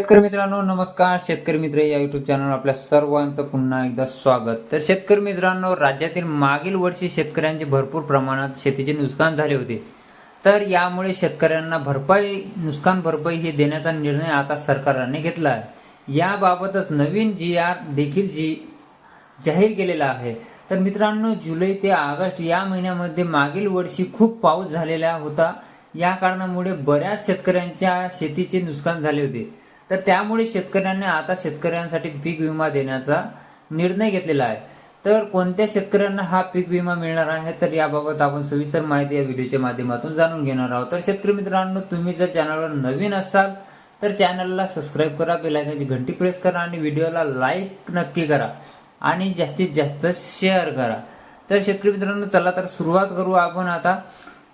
शेतकरी मित्रांनो नमस्कार. शेतकरी मित्र या युट्यूब चॅनल आपल्या सर्वांचं पुन्हा एकदा स्वागत. तर शेतकरी मित्रांनो राज्यातील मागील वर्षी शेतकऱ्यांचे भरपूर प्रमाणात शेतीचे नुकसान झाले होते. तर यामुळे शेतकऱ्यांना भरपाई नुकसान भरपाई हे देण्याचा निर्णय आता सरकारने घेतला आहे. याबाबतच नवीन जी आर देखील जी जाहीर केलेला आहे. तर मित्रांनो जुलै ते ऑगस्ट या महिन्यामध्ये मागील वर्षी खूप पाऊस झालेला होता. या कारणामुळे बऱ्याच शेतकऱ्यांच्या शेतीचे नुकसान झाले होते. तर त्यामुळे शेतकऱ्यांनी आता शेतकऱ्यांसाठी पीक विमा देण्याचा निर्णय घेतलेला आहे. तर कोणत्या शेतकऱ्यांना हा पीक विमा मिळणार आहे तर याबाबत आपण सविस्तर माहिती या व्हिडिओच्या माध्यमातून जाणून घेणार आहोत. तर शेतकरी मित्रांनो तुम्ही जर चॅनलवर नवीन असाल तर चॅनलला सबस्क्राईब करा बेलायकनची घंटी प्रेस करा आणि व्हिडिओला लाईक नक्की करा आणि जास्तीत जास्त शेअर करा. तर शेतकरी मित्रांनो चला तर सुरुवात करू आपण आता.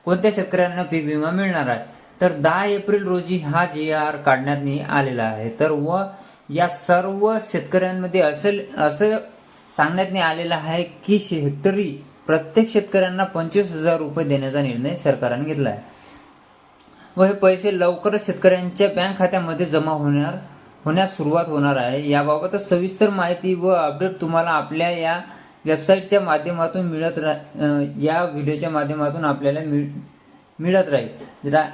कोणत्या शेतकऱ्यांना पीक विमा मिळणार आहे? तर दहा एप्रिल रोजी हा जी आर काढण्यात आलेला आहे. तर व या सर्व शेतकऱ्यांमध्ये असेल असं सांगण्यात आलेलं आहे की शे- हेक्टरी प्रत्येक शेतकऱ्यांना पंचवीस हजार रुपये देण्याचा निर्णय सरकारने घेतला आहे व हे पैसे लवकरच शेतकऱ्यांच्या बँक खात्यामध्ये जमा होणार होण्यास सुरुवात होणार आहे. याबाबत सविस्तर माहिती व अपडेट तुम्हाला आपल्या या वेबसाईटच्या माध्यमातून मिळत रा या व्हिडिओच्या माध्यमातून आपल्याला मिळ मिळत राहील. रा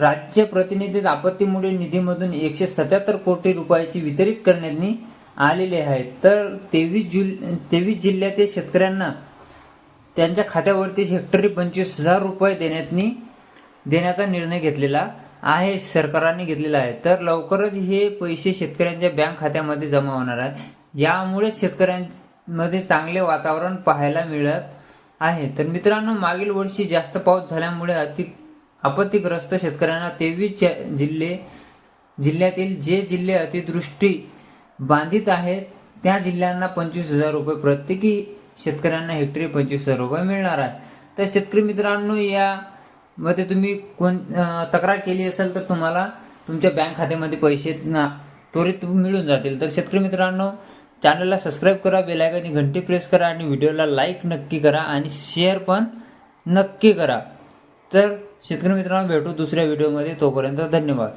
राज्य प्रतिनिधी आपत्तीमुळे निधीमधून एकशे सत्याहत्तर कोटी रुपयाची वितरित करण्यात आलेले आहेत तर तेवीस जुल तेवीस जिल्ह्यातील शेतकऱ्यांना त्यांच्या खात्यावरती हेक्टरी पंचवीस हजार रुपये देण्यात देण्याचा निर्णय घेतलेला आहे सरकारने घेतलेला आहे. तर लवकरच हे पैसे शेतकऱ्यांच्या बँक खात्यामध्ये जमा होणार आहे यामुळे शेतकऱ्यांमध्ये चांगले वातावरण पाहायला मिळत आहे. तर मित्रांनो मागील वर्षी जास्त पाऊस झाल्यामुळे अति आपत्तीग्रस्त शेतकऱ्यांना तेवीस जिल्हे जिल्ह्यातील जे जिल्हे अतिदृष्टी बांधित आहेत त्या जिल्ह्यांना पंचवीस हजार रुपये प्रत्येकी शेतकऱ्यांना हेक्टरी पंचवीस हजार रुपये मिळणार आहे तर शेतकरी मित्रांनो या मध्ये तुम्ही कोण तक्रार केली असेल तर तुम्हाला तुमच्या बँक खात्यामध्ये पैसे ना त्वरित मिळून जातील. तर शेतकरी मित्रांनो चॅनलला सबस्क्राईब करा बेलायकनी घंटी प्रेस करा आणि व्हिडिओला लाईक नक्की करा आणि शेअर पण नक्की करा. तर शेतकरी मित्रांनो भेटू दुसऱ्या व्हिडिओमध्ये तोपर्यंत धन्यवाद.